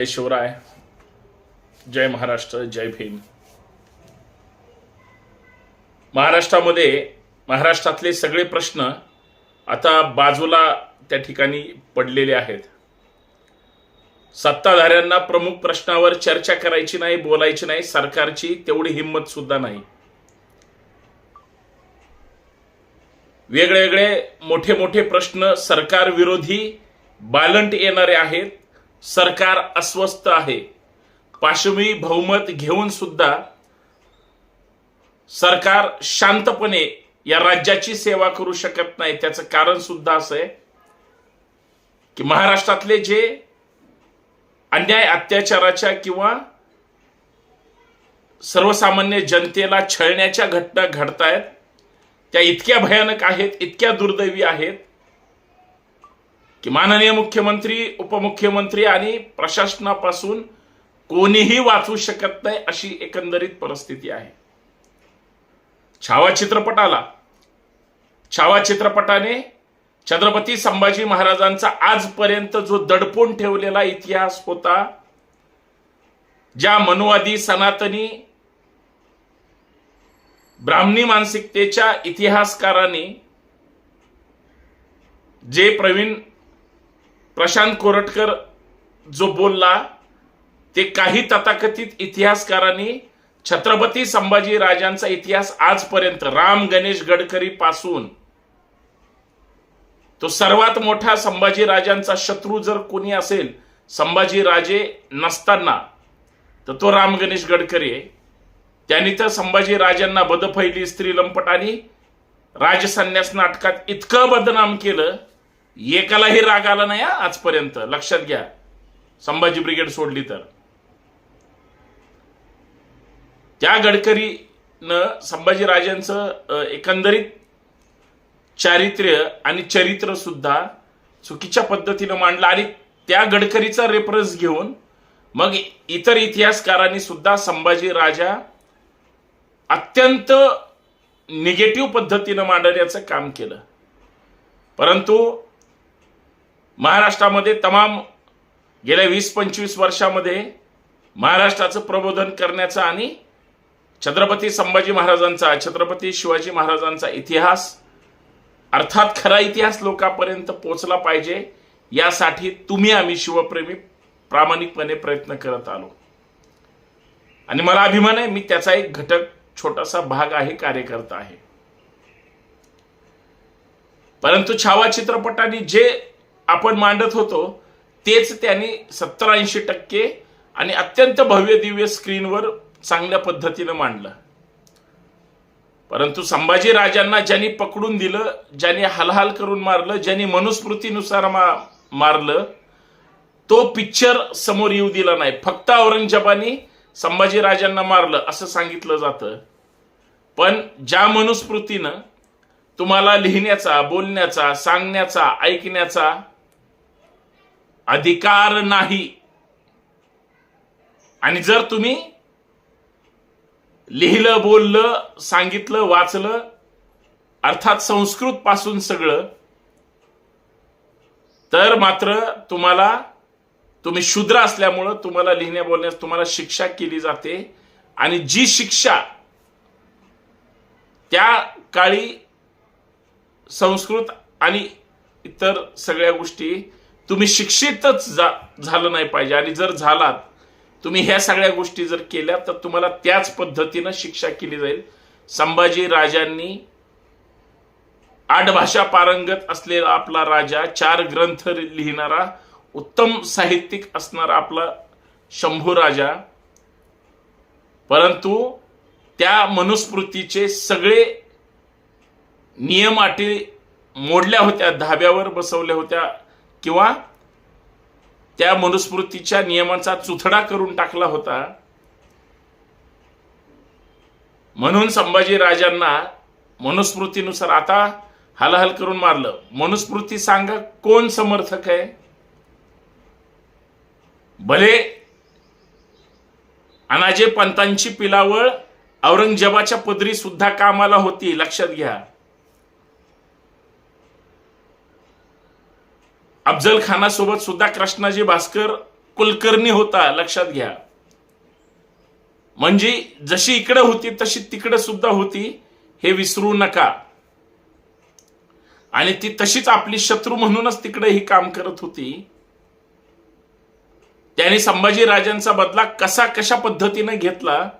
जय शिवराय जय महाराष्ट्र जय भीम. महाराष्ट्रामध्ये महाराष्ट्रातले सगळे प्रश्न आता बाजूला त्या ठिकाणी पडलेले आहेत. सत्ताधाऱ्यांना प्रमुख प्रश्नावर चर्चा करायची नाही बोलायची नाही सरकारची तेवढी हिंमत सुद्धा नाही. वेगळे वेगळे मोठे मोठे प्रश्न सरकार विरोधी बालंट येणारे आहेत. सरकार अस्वस्थ आहे. पाशवी बहुमत घेऊन सुद्धा सरकार शांतपणे या राज्याची सेवा करू शकत नाही. त्याचं कारण सुद्धा असं आहे की महाराष्ट्रातले जे अन्याय अत्याचाराच्या किंवा सर्वसामान्य जनतेला छळण्याच्या घटना घडतायत त्या इतक्या भयानक आहेत इतक्या दुर्दैवी आहेत की माननीय मुख्यमंत्री उपमुख्यमंत्री आणि प्रशासनापासून कोणीही वाचू शकत नाही अशी एकंदरीत परिस्थिती आहे. छावा चित्रपट आला छावा चित्रपटाने छत्रपती संभाजी महाराजांचा आजपर्यंत जो दडपून ठेवलेला इतिहास होता ज्या मनुवादी सनातनी ब्राह्मणी मानसिकतेच्या इतिहासकाराने जे प्रवीण प्रशांत कोरटकर जो बोलला ते काही तथाकथित इतिहासकारांनी छत्रपती संभाजी राजांचा इतिहास आजपर्यंत राम गणेश गडकरी पासून तो सर्वात मोठा संभाजी राजांचा शत्रू जर कोणी असेल संभाजी राजे नसताना तर तो राम गणेश गडकरी आहे. त्यांनी तर संभाजी राजांना बदफैली स्त्री लंपट आणि राजसन्यास नाटकात इतकं बदनाम केलं एकालाही राग आला नाही आजपर्यंत. लक्षात घ्या. संभाजी ब्रिगेड सोडली तर. त्या गडकरीनं संभाजी राजांचं एकंदरीत चारित्र्य आणि चरित्र सुद्धा चुकीच्या पद्धतीनं मांडलं आणि त्या गडकरीचा रेफरन्स घेऊन मग इतर इतिहासकारांनी सुद्धा संभाजी राजा अत्यंत निगेटिव्ह पद्धतीनं मांडण्याचं काम केलं. परंतु महाराष्ट्रामध्ये तमाम गेल्या वीस पंचवीस वर्षामध्ये महाराष्ट्राचं प्रबोधन करण्याचा आणि छत्रपती संभाजी महाराजांचा छत्रपती शिवाजी महाराजांचा इतिहास अर्थात खरा इतिहास लोकांपर्यंत पोहोचला पाहिजे यासाठी तुम्ही आम्ही शिवप्रेमी प्रामाणिकपणे प्रयत्न करत आलो. आणि मला अभिमान आहे मी त्याचा एक घटक छोटासा भाग आहे कार्यकर्ता आहे. परंतु छावा चित्रपटाने जे आपण मांडत होतो तेच त्यांनी सत्तर ऐंशी टक्के आणि अत्यंत भव्य दिव्य स्क्रीनवर चांगल्या पद्धतीनं मांडलं. परंतु संभाजी राजांना ज्यांनी पकडून दिलं ज्यांनी हलहाल करून मारलं ज्यांनी मनुस्मृतीनुसार मा- मारलं तो पिक्चर समोर येऊ दिला नाही. फक्त औरंगजेबाने संभाजी राजांना मारलं असं सांगितलं जातं. पण ज्या मनुस्मृतीनं तुम्हाला लिहिण्याचा बोलण्याचा सांगण्याचा ऐकण्याचा अधिकार नाही. आणि जर तुम्ही लिहिलं बोललं सांगितलं वाचलं अर्थात संस्कृत पासून सगळं तर मात्र तुम्हाला तुम्ही शूद्र असल्यामुळं तुम्हाला लिहिण्या बोलण्यास तुम्हाला शिक्षा केली जाते. आणि जी शिक्षा त्या काळी संस्कृत आणि इतर सगळ्या गोष्टी तुम्ही शिक्षितच जा झालं नाही पाहिजे. आणि जर झालात तुम्ही ह्या सगळ्या गोष्टी जर केल्या तर तुम्हाला त्याच पद्धतीनं शिक्षा केली जाईल. संभाजी राजांनी आठ भाषा पारंगत असलेला आपला राजा चार ग्रंथ लिहिणारा उत्तम साहित्यिक असणारा आपला शंभू राजा. परंतु त्या मनुस्मृतीचे सगळे नियम अटी मोडल्या होत्या धाब्यावर बसवल्या होत्या. किंवा त्या मनुस्मृतीच्या नियमांचा चुथडा करून टाकला होता. म्हणून संभाजी राजांना मनुस्मृतीनुसार आता हलहल करून मारलं. मनुस्मृती सांगा कोण समर्थक आहे? भले अनाजे पंतांची पिलावळ औरंगजेबाच्या पदरी सुद्धा कामाला होती लक्षात घ्या. अफजल खानासोबत सुद्धा कृष्णाजी भास्कर कुलकर्णी होता लक्षात घ्या. म्हणजे जशी इकडे होती तशी तिकडे सुद्धा होती हे विसरू नका. आणि ती तशीच आपली शत्रू म्हणूनच तिकडे ही काम करत होती. त्याने संभाजी राजांचा बदला कसा कशा पद्धतीने घेतला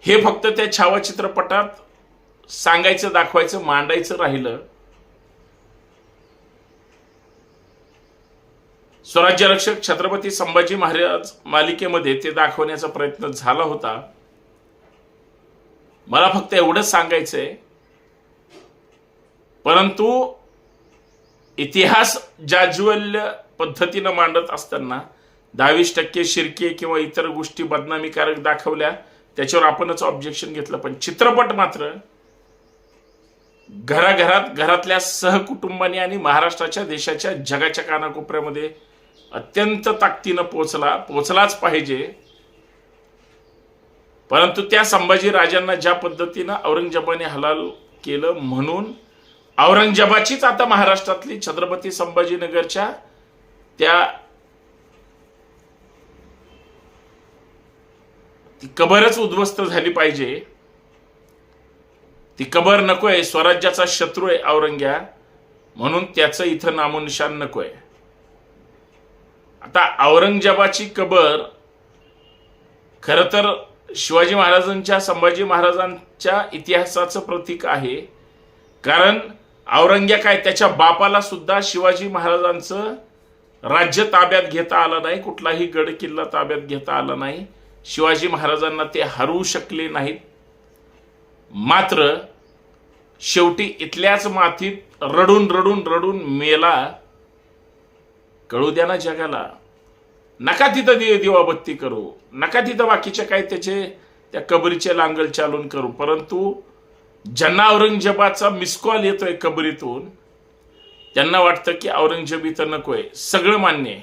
हे फक्त त्या छावा चित्रपटात सांगायचं दाखवायचं मांडायचं राहिलं. स्वराज्य रक्षक छत्रपती संभाजी महाराज मालिकेमध्ये ते दाखवण्याचा प्रयत्न झाला होता. मला फक्त एवढंच सांगायचंय. परंतु इतिहास जाज्वल्य पद्धतीनं मांडत असताना दहावीस टक्के शिरके किंवा इतर गोष्टी बदनामीकारक दाखवल्या त्याच्यावर आपणच ऑब्जेक्शन घेतलं. पण चित्रपट मात्र घराघरात घरातल्या सहकुटुंबानी आणि महाराष्ट्राच्या देशाच्या जगाच्या कानाकोपऱ्यामध्ये अत्यंत ताकदीनं पोचला पोचलाच पाहिजे. परंतु त्या संभाजी राजांना ज्या पद्धतीनं औरंगजेबाने हलाल केलं म्हणून औरंगजेबाचीच आता महाराष्ट्रातली छत्रपती संभाजीनगरच्या त्या ती कबरच उद्ध्वस्त झाली पाहिजे. ती कबर नकोय स्वराज्याचा शत्रू आहे औरंग्या म्हणून त्याचं इथं नामोनिशान नकोय. आता औरंगजेबाची कबर खर तर शिवाजी महाराजांच्या संभाजी महाराजांच्या इतिहासाचं प्रतीक आहे. कारण औरंग्या काय त्याच्या बापाला सुद्धा शिवाजी महाराजांचं राज्य ताब्यात घेता आलं नाही कुठलाही गड किल्ला ताब्यात घेता आला नाही. शिवाजी महाराजांना ते हरवू शकले नाहीत. मात्र शेवटी इथल्याच मातीत रडून रडून रडून मेला कळू द्या ना जगाला. नका तिथं दि दिवाबत्ती करू. नका तिथं बाकीचे काय त्याचे त्या कबरीचे लांगल चालून करू. परंतु ज्यांना औरंगजेबाचा मिसकॉल येतोय कबरीतून त्यांना वाटतं की औरंगजेब इथं नकोय. सगळं मान्य आहे.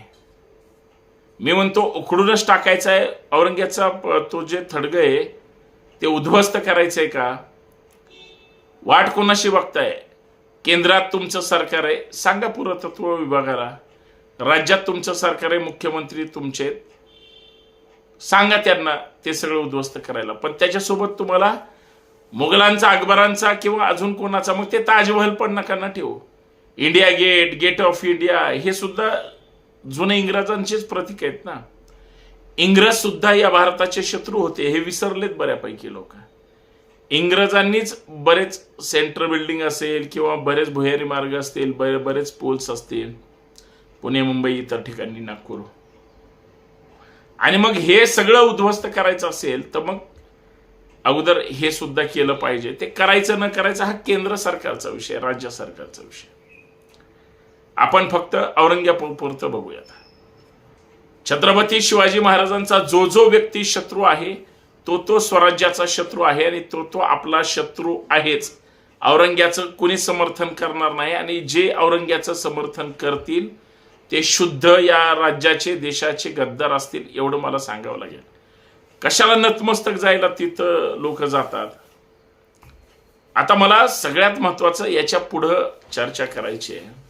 मी म्हणतो उखडूनच टाकायचा आहे औरंगजेबचा तो जे थडग आहे ते उद्ध्वस्त करायचंय का? वाट कोणाशी बघताय? केंद्रात तुमचं सरकार आहे. सांगा पुरातत्व विभागाला. राज्यात तुमचं सरकार आहे मुख्यमंत्री तुमचे आहेत. सांगा त्यांना ते सगळं उद्ध्वस्त करायला. पण त्याच्यासोबत तुम्हाला मुघलांचा अकबरांचा किंवा अजून कोणाचा मग ते ताजमहल पण नका ना ठेवू. India gate gate of India हे सुद्धा जुने इंग्रजांचेच प्रतीक आहेत ना. इंग्रज सुद्धा या भारताचे शत्रू होते हे विसरलेत बऱ्यापैकी लोक. इंग्रजांनीच बरेच सेंट्रल बिल्डिंग असेल किंवा बरेच भुयारी मार्ग असतील बरे बरेच पोल्स असतील. पुणे मुंबई इतर ठिकाणी नागपूर आणि मग हे सगळं उद्ध्वस्त करायचं असेल तर मग अगोदर हे सुद्धा केलं पाहिजे. ते करायचं न करायचं हा केंद्र सरकारचा विषय राज्य सरकारचा विषय. आपण फक्त औरंगाबादपुरतं बघूयात. छत्रपती शिवाजी महाराजांचा जो जो व्यक्ती शत्रू आहे तो तो स्वराज्याचा शत्रू आहे आणि तो तो आपला शत्रू आहेच. औरंग्याचं कुणी समर्थन करणार नाही आणि जे औरंग्याचं समर्थन करतील ते शुद्ध या राज्याचे देशाचे गद्दार असतील एवढं मला सांगावं लागेल. कशाला नतमस्तक जायला तिथं लोक जातात? आता मला सगळ्यात महत्वाचं याच्या पुढं चर्चा करायची आहे.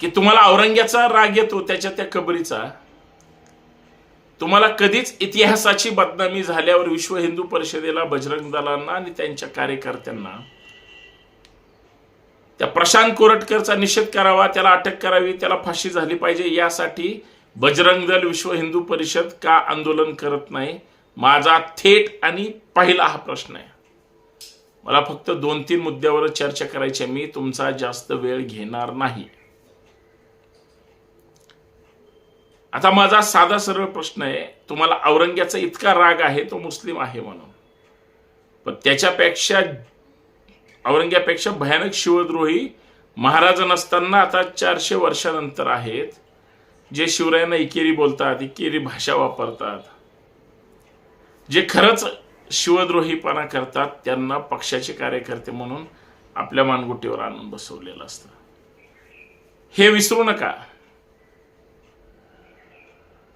की तुम्हाला औरंग्याचा राग येतो त्याच्या त्या कबरीचा. तुम्हाला कधीच इतिहासाची बदनामी झाल्यावर विश्व हिंदू परिषदेला बजरंग दलांना आणि त्यांच्या कार्यकर्त्यांना त्या प्रशांत कोरटकरचा निषेध करावा त्याला अटक करावी त्याला फाशी झाली पाहिजे यासाठी बजरंग दल विश्व हिंदू परिषद का आंदोलन करत नाही? माझा थेट आणि पहिला हा प्रश्न आहे. मला फक्त दोन तीन मुद्द्यावर चर्चा करायची आहे. मी तुमचा जास्त वेळ घेणार नाही. आता माझा साधा सरळ प्रश्न आहे. तुम्हाला औरंग्याचा इतका राग आहे तो मुस्लिम आहे म्हणून. पण त्याच्यापेक्षा औरंग्यापेक्षा भयानक शिवद्रोही महाराज नसताना आता चारशे वर्षानंतर आहेत. जे शिवरायांना इकेरी बोलतात इकेरी भाषा वापरतात. जे खरंच शिवद्रोहीपणा करतात त्यांना पक्षाचे कार्यकर्ते म्हणून आपल्या मानगुटीवर आणून बसवलेलं असतं. हे विसरू नका.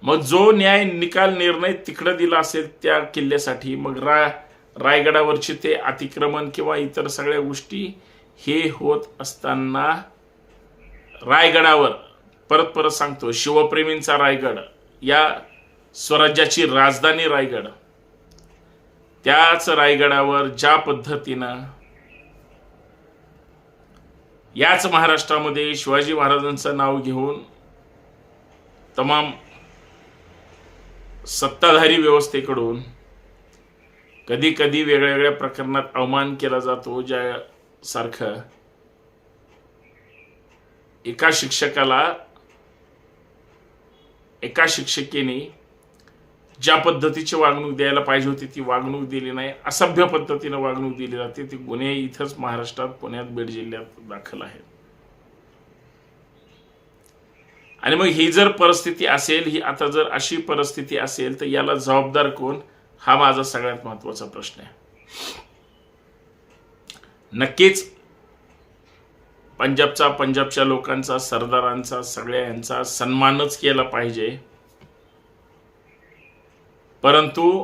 मग जो न्याय निकाल निर्णय तिकडं दिला असेल त्या किल्ल्यासाठी मग रा रायगडावरचे ते अतिक्रमण किंवा इतर सगळ्या गोष्टी हे होत असताना रायगडावर परत परत सांगतो शिवप्रेमींचा रायगड या स्वराज्याची राजधानी रायगड. त्याच रायगडावर ज्या पद्धतीनं याच महाराष्ट्रामध्ये शिवाजी महाराजांचं नाव घेऊन तमाम सत्ताधारी व्यवस्थेकडून कधी कधी वेगळ्या वेगळ्या प्रकरणात अवमान केला जातो ज्या सारखं एका शिक्षकाला एका शिक्षिकेने ज्या पद्धतीची वागणूक द्यायला पाहिजे होती ती वागणूक दिली नाही. असभ्य पद्धतीनं वागणूक दिली जाते. ती गुन्हे इथंच महाराष्ट्रात पुण्यात बीड जिल्ह्यात दाखल आहेत. आणि मग ही जर परिस्थिती असेल ही आता जर अशी परिस्थिती असेल तर याला जबाबदार कोण? हा माझा सगळ्यात महत्त्वाचा प्रश्न आहे. नक्कीच पंजाबचा पंजाबच्या लोकांचा सरदारांचा सगळ्या यांचा सन्मानच केला पाहिजे. परंतु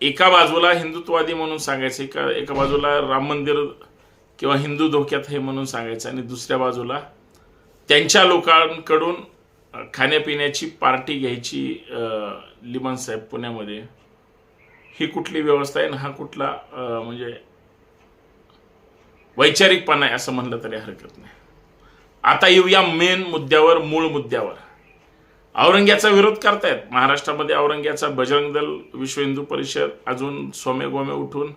एका बाजूला हिंदुत्ववादी म्हणून सांगायचं एका एका बाजूला राम मंदिर किंवा हिंदू धोक्यात हे म्हणून सांगायचं आणि दुसऱ्या बाजूला त्यांच्या लोकांकडून खाण्यापिण्याची पार्टी घ्यायची लिमन साहेब पुण्यामध्ये. ही कुठली व्यवस्था आहे आणि हा कुठला म्हणजे वैचारिकपणा आहे असं म्हणलं तरी हरकत नाही. आता येऊया मेन मुद्द्यावर मूळ मुद्द्यावर. औरंग्याचा विरोध करतायत. महाराष्ट्रामध्ये औरंग्याचा बजरंग दल विश्व हिंदू परिषद अजून सोमे गोमे उठून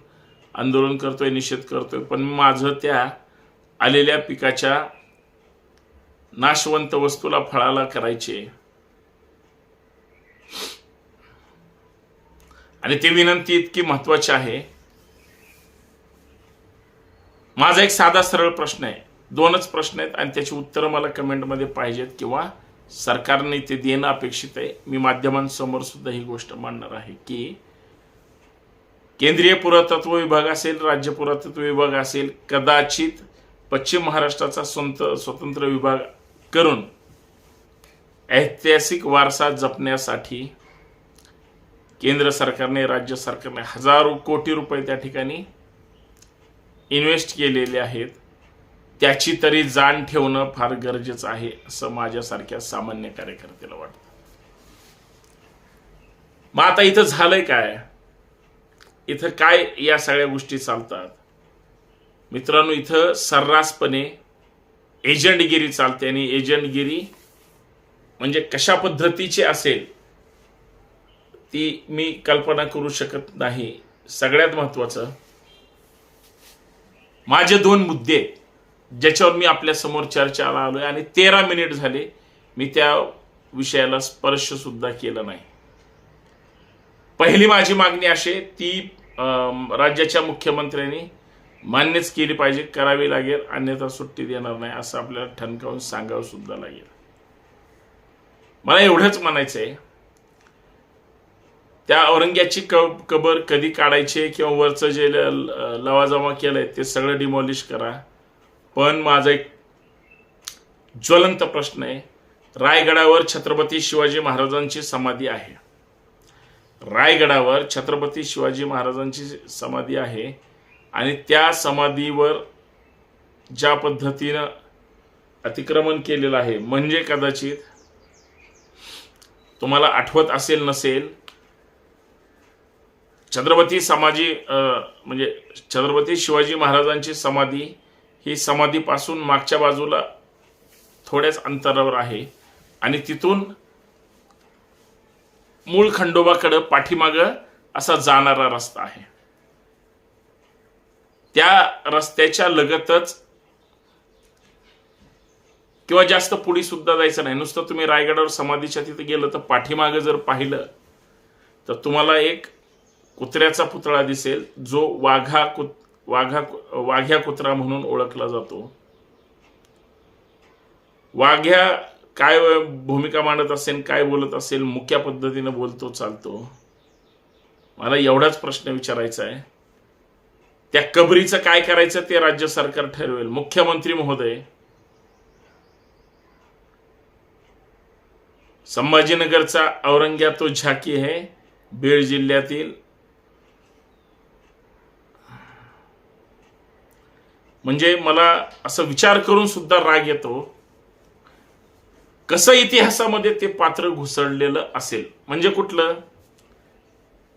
आंदोलन करतोय निषेध करतोय. पण माझं त्या आलेल्या पिकाच्या नाशवंत वस्तूला फळाला करायचे. आणि ती विनंती इतकी महत्वाची आहे. माझा एक साधा सरळ प्रश्न आहे. दोनच प्रश्न आहेत आणि त्याची उत्तरं मला कमेंटमध्ये पाहिजेत किंवा सरकारने ते देणं अपेक्षित आहे. मी माध्यमांसमोर सुद्धा ही गोष्ट मांडणार आहे की केंद्रीय पुरातत्व विभाग असेल राज्य पुरातत्व विभाग असेल कदाचित पश्चिम महाराष्ट्राचा स्वंत स्वतंत्र विभाग करून ऐतिहासिक वारसा जपण्यासाठी केंद्र सरकारने राज्य सरकारने हजारो कोटी रुपये त्या ठिकाणी इन्व्हेस्ट केलेले आहेत. त्याची तरी जाण ठेवणं फार गरजेचं आहे असं माझ्यासारख्या सामान्य कार्यकर्त्याला वाटतं. मग आता इथं झालंय काय? इथं काय या सगळ्या गोष्टी चालतात? मित्रांनो इथं सर्रासपणे एजंटगिरी चालते आणि एजंटगिरी म्हणजे कशा पद्धतीची असेल ती मी कल्पना करू शकत नाही. सगळ्यात महत्वाचं माझे दोन मुद्दे ज्याच्यावर मी आपल्यासमोर चर्चेला आलोय आणि तेरा मिनिट झाले मी त्या विषयाला स्पर्श सुद्धा केला नाही. पहिली माझी मागणी अशी ती अं, राज्याच्या मुख्यमंत्र्यांनी मान्यच केली पाहिजे करावी लागेल अन्यथा सुट्टी देणार नाही असं आपल्याला ठणकावून सांगावं सुद्धा लागेल. मला एवढंच म्हणायचं आहे त्या औरंग्याची क कबर कधी काढायची किंवा वरचं जे ल- ल- लवाजमा केलंय ते सगळं डिमॉलिश करा. पण माझा एक ज्वलंत प्रश्न आहे. रायगडावर छत्रपती शिवाजी महाराजांची समाधी आहे. रायगडावर छत्रपती शिवाजी महाराजांची समाधी आहे. आणि त्या समाधीवर ज्या पद्धतीनं अतिक्रमण केलेलं आहे म्हणजे कदाचित तुम्हाला आठवत असेल नसेल छत्रपती समाजी म्हणजे छत्रपती शिवाजी महाराजांची समाधी ही समाधीपासून मागच्या बाजूला थोड्याच अंतरावर आहे. आणि तिथून मूळ खंडोबाकडं पाठीमागं असा जाणारा रस्ता आहे. त्या रस्त्याच्या लगतच किंवा जास्त पुढे सुद्धा जायचं नाही. नुसतं तुम्ही रायगडावर समाधीच्या तिथे गेलं तर पाठीमागं जर पाहिलं तर तुम्हाला एक कुत्र्याचा पुतळा दिसेल जो वाघा कुत वाघा वाघ्या कुत्रा म्हणून ओळखला जातो. वाघ्या काय भूमिका मांडत असेल काय बोलत असेल मुख्या पद्धतीनं बोलतो चालतो. मला एवढाच प्रश्न विचारायचा आहे. त्या कबरीचं काय करायचं ते राज्य सरकार ठरवेल. मुख्यमंत्री महोदय संभाजीनगरचा औरंग्या तो झाकी आहे बीड जिल्ह्यातील म्हणजे मला असं विचार करून सुद्धा राग येतो. कसं इतिहासामध्ये ते पात्र घुसळलेलं असेल? म्हणजे कुठलं?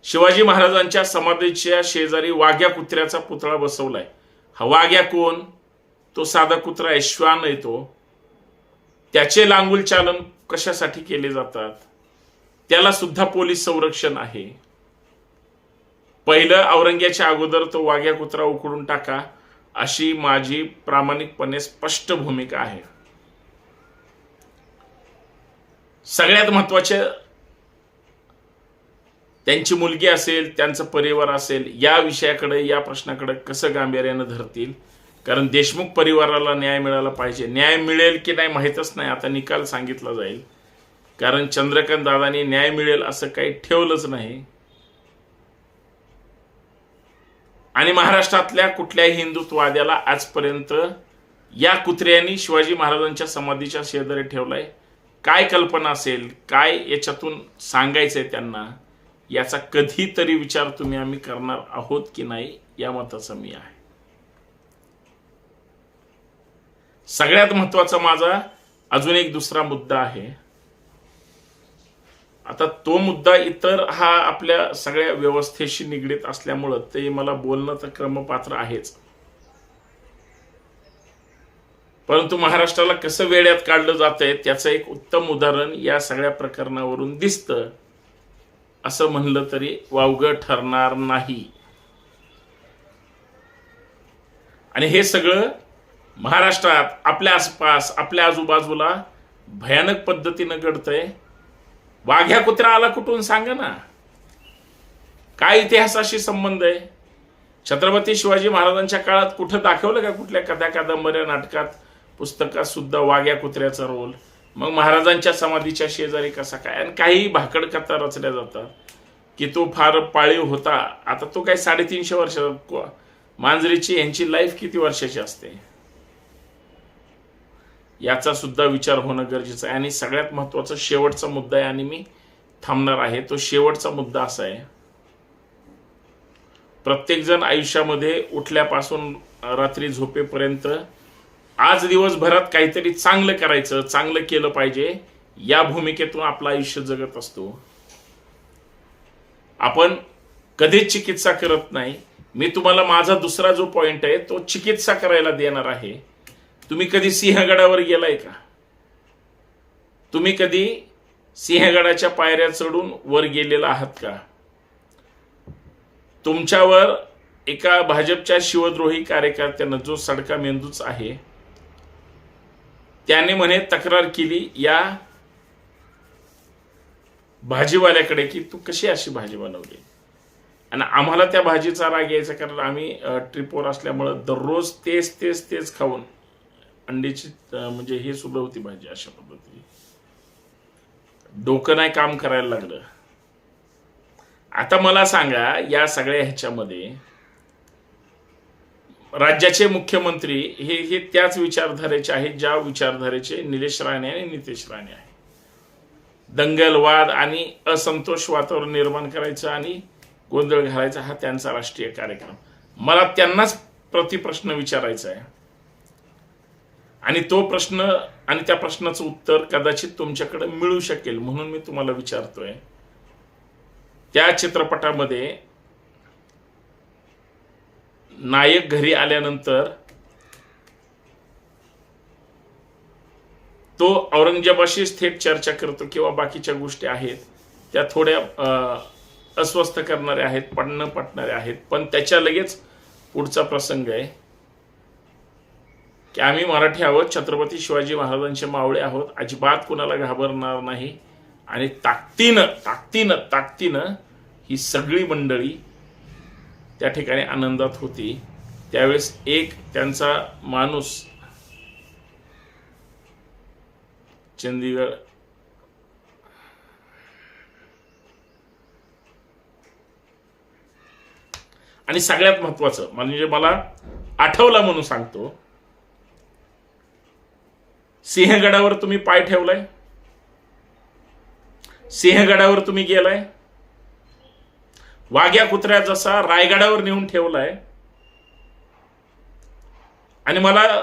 शिवाजी महाराजांच्या समाधीच्या शेजारी वाघ्या कुत्र्याचा पुतळा बसवलाय. हा वाघ्या कोण? तो साधा कुत्रा ऐश्वान श्वान त्याचे लांगुल चालन कशासाठी केले जातात? त्याला सुद्धा पोलीस संरक्षण आहे. पहिलं औरंग्याच्या अगोदर तो वाघ्या कुत्रा उकडून टाका. अशी माझी प्रामाणिकपणे स्पष्ट भूमिका आहे. सगळ्यात महत्त्वाचे त्यांची मुलगी असेल त्यांचं परिवार असेल या विषयाकडे या प्रश्नाकडे कसं गांभीर्यानं धरतील? कारण देशमुख परिवाराला न्याय मिळाला पाहिजे. न्याय मिळेल की नाही माहीतच नाही. आता निकाल सांगितला जाईल. कारण चंद्रकांत दादांनी न्याय मिळेल असं काही ठेवलंच नाही. आणि महाराष्ट्रातल्या कुठल्याही हिंदुत्ववाद्याला आजपर्यंत या कुत्र्यांनी शिवाजी महाराजांच्या समाधीच्या शेजारी ठेवलाय. काय कल्पना असेल काय याच्यातून सांगायचंय त्यांना याचा कधीतरी विचार तुम्ही आम्ही करणार आहोत की नाही या मताचा मी आहे. सगळ्यात महत्त्वाचा माझा अजून एक दुसरा मुद्दा आहे. आता तो मुद्दा इतर हा आपल्या सगळ्या व्यवस्थेशी निगडीत असल्यामुळं ते मला बोलणं तर क्रमपात्र आहेच. परंतु महाराष्ट्राला कसं वेड्यात काढलं जात आहे त्याचं एक उत्तम उदाहरण या सगळ्या प्रकरणावरून दिसतं असं म्हणलं तरी वावगं ठरणार नाही. आणि हे सगळं महाराष्ट्रात आपल्या आसपास आपल्या आजूबाजूला भयानक पद्धतीनं घडतंय. वाघ्या कुत्रा आला कुठून सांगा ना? काय इतिहासाशी संबंध आहे? छत्रपती शिवाजी महाराजांच्या काळात कुठं दाखवलं का कुठल्या कथा कादंबऱ्या नाटकात पुस्तकात सुद्धा वाघ्या कुत्र्याचा रोल? मग महाराजांच्या समाधीच्या शेजारी कसा काय? आणि काही भाकड कथा रचल्या जातात की तो फार पाळीव होता. आता तो काय साडेतीनशे वर्ष मांजरीची यांची लाईफ किती वर्षाची असते? याचा सुद्धा विचार होणं गरजेचं आहे. आणि सगळ्यात महत्त्वाचा शेवटचा मुद्दा आहे आणि मी थांबणार आहे. तो शेवटचा मुद्दा असा आहे. प्रत्येकजण आयुष्यामध्ये उठल्यापासून रात्री झोपेपर्यंत आज दिवसभरात काहीतरी चांगलं करायचं चांगलं केलं पाहिजे या भूमिकेतून आपलं आयुष्य जगत असतो. आपण कधीच चिकित्सा करत नाही. मी तुम्हाला माझा दुसरा जो पॉइंट आहे तो चिकित्सा करायला देणार आहे. तुम्ही कधी सिंहगडावर गेलाय का? तुम्ही कधी सिंहगडाच्या पायऱ्या चढून वर गेलेला आहात का? तुमच्यावर एका भाजपच्या शिवद्रोही कार्यकर्त्यानं जो सडका मेंदूच आहे त्याने म्हणे तक्रार केली या भाजीवाल्याकडे की तू कशी अशी भाजी बनवली? आणि आम्हाला त्या भाजीचा राग यायचा कारण आम्ही ट्रिपवर असल्यामुळं दररोज तेच तेच तेच खाऊन अंडीची म्हणजे हे सुद्धा होती भाजी अशा पद्धतीने डोकं नाही काम करायला लागलं. आता मला सांगा या सगळ्या ह्याच्यामध्ये राज्याचे मुख्यमंत्री हे हे त्याच विचारधारेचे आहेत ज्या विचारधारेचे निलेश राणे आणि नितेश राणे आहे दंगलवाद आणि असंतोष वातावरण निर्माण करायचं आणि गोंधळ घालायचा हा त्यांचा राष्ट्रीय कार्यक्रम. मला त्यांनाच प्रतिप्रश्न विचारायचा आहे. आणि तो प्रश्न आणि त्या प्रश्नाचं उत्तर कदाचित तुमच्याकडे मिळू शकेल म्हणून मी तुम्हाला विचारतोय. त्या चित्रपटामध्ये नायक घरी आल्यानंतर तो औरंगजेबाशीच थेट चर्चा करतो किंवा बाकीच्या गोष्टी आहेत त्या थोड्या अस्वस्थ करणाऱ्या आहेत पडणं पटणाऱ्या आहेत पण त्याच्या लगेच पुढचा प्रसंग आहे. की आम्ही मराठी आहोत छत्रपती शिवाजी महाराजांचे मावळे आहोत अजिबात कुणाला घाबरणार नाही. आणि ताकदीनं ताकदीनं ताकदीनं ही सगळी मंडळी त्या ठिकाणी आनंदात होती. त्यावेळेस एक त्यांचा माणूस चंदीगड आणि सगळ्यात महत्वाचं म्हणजे मला आठवला म्हणून सांगतो सिंहगडावर तुम्ही पाय ठेवलाय. सिंहगडावर तुम्ही गेलाय. वाघ्या कुत्र्या जसा रायगडावर नेऊन ठेवलाय. आणि मला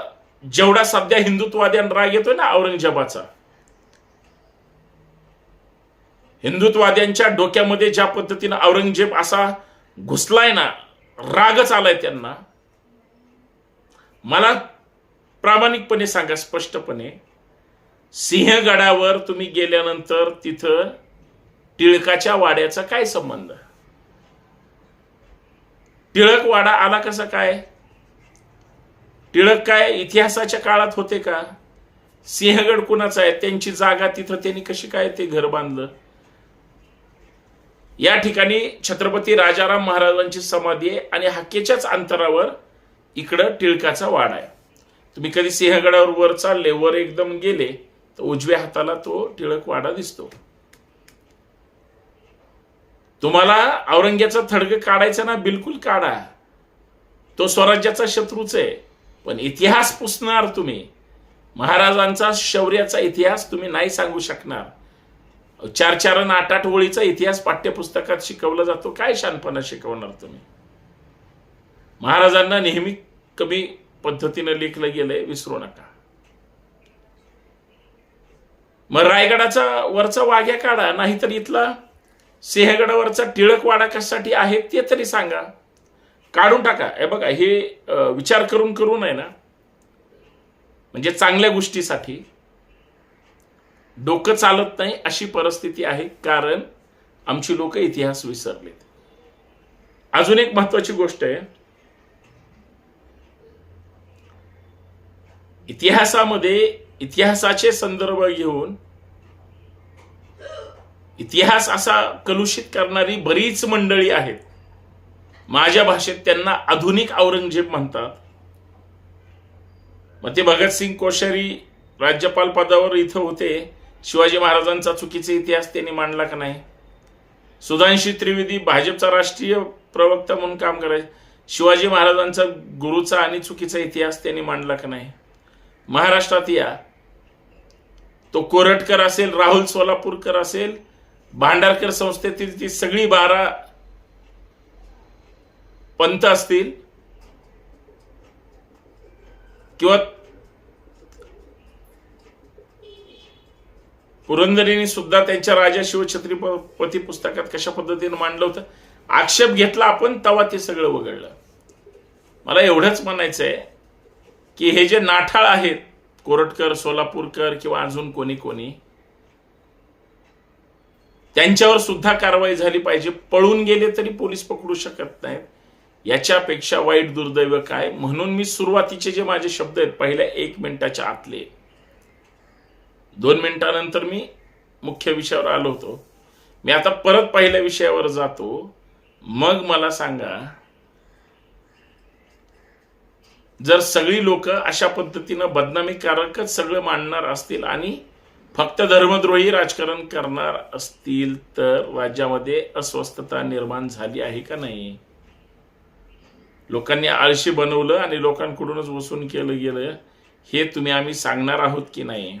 जेवढा सध्या हिंदुत्ववाद्यांना राग येतोय ना औरंगजेबाचा हिंदुत्ववाद्यांच्या डोक्यामध्ये ज्या पद्धतीनं औरंगजेब असा घुसलाय ना रागच आलाय त्यांना. मला प्रामाणिकपणे सांगा स्पष्टपणे. सिंहगडावर तुम्ही गेल्यानंतर तिथं टिळकाच्या वाड्याचा काय संबंध? टिळक वाडा आला कसा काय? टिळक काय इतिहासाच्या काळात होते का? सिंहगड कुणाचा आहे? त्यांची जागा तिथं त्यांनी कशी काय ते घर बांधलं? या ठिकाणी छत्रपती राजाराम महाराजांची समाधी आहे आणि हाकेच्याच अंतरावर इकडं टिळकाचा वाडा आहे. तुम्ही कधी सिंहगडावर वर चालले वर एकदम गेले तर उजव्या हाताला तो टिळक वाडा दिसतो. तुम्हाला औरंग्याचा थडग काढायचा ना बिलकुल काढा. तो स्वराज्याचा शत्रूच आहे. पण इतिहास पुसणार तुम्ही. महाराजांचा शौर्याचा इतिहास तुम्ही नाही सांगू शकणार. चार चार आठ आठ ओळीचा इतिहास पाठ्यपुस्तकात शिकवला जातो. काय शानपणा शिकवणार तुम्ही? महाराजांना नेहमी कमी पद्धतीनं लिखलं गेलंय विसरू नका. मग रायगडाचा वरचा वाघ्या काढा नाहीतर इथला सिंहगडावरचा टिळकवाडा कशासाठी आहे ते तरी सांगा. काढून टाका. हे बघा हे विचार करून करून आहे ना म्हणजे चांगल्या गोष्टीसाठी. डोकं चालत नाही अशी परिस्थिती आहे कारण आमची लोक इतिहास विसरलेत. अजून एक महत्वाची गोष्ट आहे. इतिहासामध्ये इतिहासाचे संदर्भ घेऊन इतिहास असा कलुषित करणारी बरीच मंडळी आहेत. माझ्या भाषेत त्यांना आधुनिक औरंगजेब म्हणतात. मग ते भगतसिंग कोश्यारी राज्यपाल पदावर इथं होते. शिवाजी महाराजांचा चुकीचा इतिहास त्यांनी मांडला का नाही? सुधांशी त्रिवेदी भाजपचा राष्ट्रीय प्रवक्ता म्हणून काम करायचे. शिवाजी महाराजांचा गुरुचा आणि चुकीचा इतिहास त्यांनी मांडला का नाही? महाराष्ट्रात या. तो कोरटकर असेल राहुल सोलापूरकर असेल भांडारकर संस्थेतील ती सगळी बारा पंत असतील किंवा पुरंदरीने सुद्धा त्यांच्या राजा शिवछत्रपती पुस्तकात कशा पद्धतीने मांडलं होतं? आक्षेप घेतला आपण तेव्हा ते सगळं वगळलं. मला एवढंच म्हणायचं आहे की हे जे नाठाळ आहेत कोरटकर सोलापूरकर किंवा अजून कोणी कोणी त्यांच्यावर सुद्धा कारवाई झाली पाहिजे. पळून गेले तरी पोलीस पकडू शकत नाहीत. याच्यापेक्षा वाईट दुर्दैव काय? म्हणून मी सुरुवातीचे जे माझे शब्द आहेत पहिल्या एक मिनिटाच्या आतले. दोन मिनिटानंतर मी मुख्य विषयावर आलो होतो. मी आता परत पहिल्या विषयावर जातो. मग मला सांगा जर सगळी लोक अशा पद्धतीनं बदनामीकारकच सगळं मांडणार असतील आणि फक्त धर्मद्रोही राजकारण करणार असतील तर राज्यामध्ये अस्वस्थता निर्माण झाली आहे का नाही? लोकांनी आळशी बनवलं आणि लोकांकडूनच वसूल केलं गेलं हे तुम्ही आम्ही सांगणार आहोत की नाही?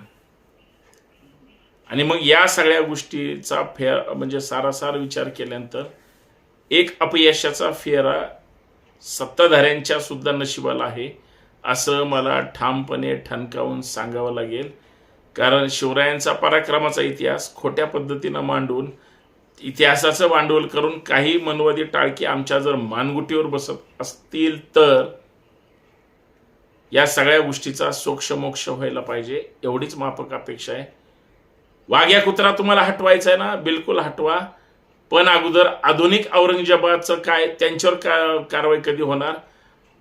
आणि मग या सगळ्या गोष्टीचा फेर म्हणजे सारासार विचार केल्यानंतर एक अपयशाचा फेरा सत्ताधाऱ्यांच्या सुद्धा नशिबाला आहे. असं मला ठामपणे ठणकावून सांगावं लागेल. कारण शिवरायांचा पराक्रमाचा इतिहास खोट्या पद्धतीनं मांडून इतिहासाचं भांडवल करून काही मनवादी टाळकी आमच्या जर मानगुटीवर बसत असतील तर या सगळ्या गोष्टीचा सोक्षमोक्ष व्हायला पाहिजे. एवढीच माफक अपेक्षा आहे. वाघ्या कुत्रा तुम्हाला हटवायचा आहे ना? बिलकुल हटवा. पण अगोदर आधुनिक औरंगजेबाचं काय त्यांच्यावर का कारवाई कधी होणार?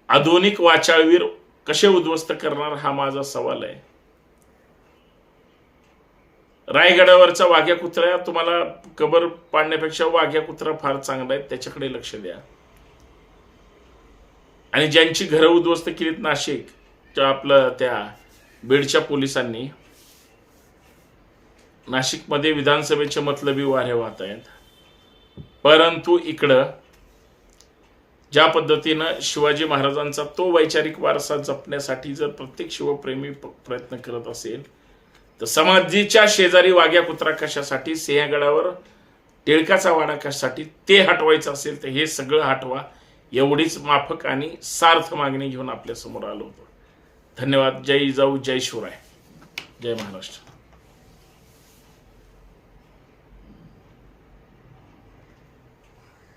आधुनिक वाचाळवीर कसे उद्ध्वस्त करणार हा माझा सवाल आहे. रायगडावरचा वाघ्या कुत्रा तुम्हाला कबर पाडण्यापेक्षा वाघ्या कुत्रा फार चांगला आहे त्याच्याकडे लक्ष द्या. आणि ज्यांची घरं उद्ध्वस्त केलीत नाशिक त्या आपलं त्या बीडच्या पोलिसांनी नाशिकमध्ये विधानसभेचे मतलबी वारे वाहत आहेत. परंतु इकडं ज्या पद्धतीनं शिवाजी महाराजांचा तो वैचारिक वारसा जपण्यासाठी जर प्रत्येक शिवप्रेमी प्रयत्न करत असेल तर समाधीच्या शेजारी वाघ्या कुत्रा कशासाठी सिंहगडावर टिळकाचा वाडा कशासाठी ते हटवायचं असेल तर हे सगळं हटवा. एवढीच माफक आणि सार्थ मागणी घेऊन आपल्यासमोर आलो होतो. धन्यवाद. जय जाऊ जय शिवराय. जय महाराष्ट्र.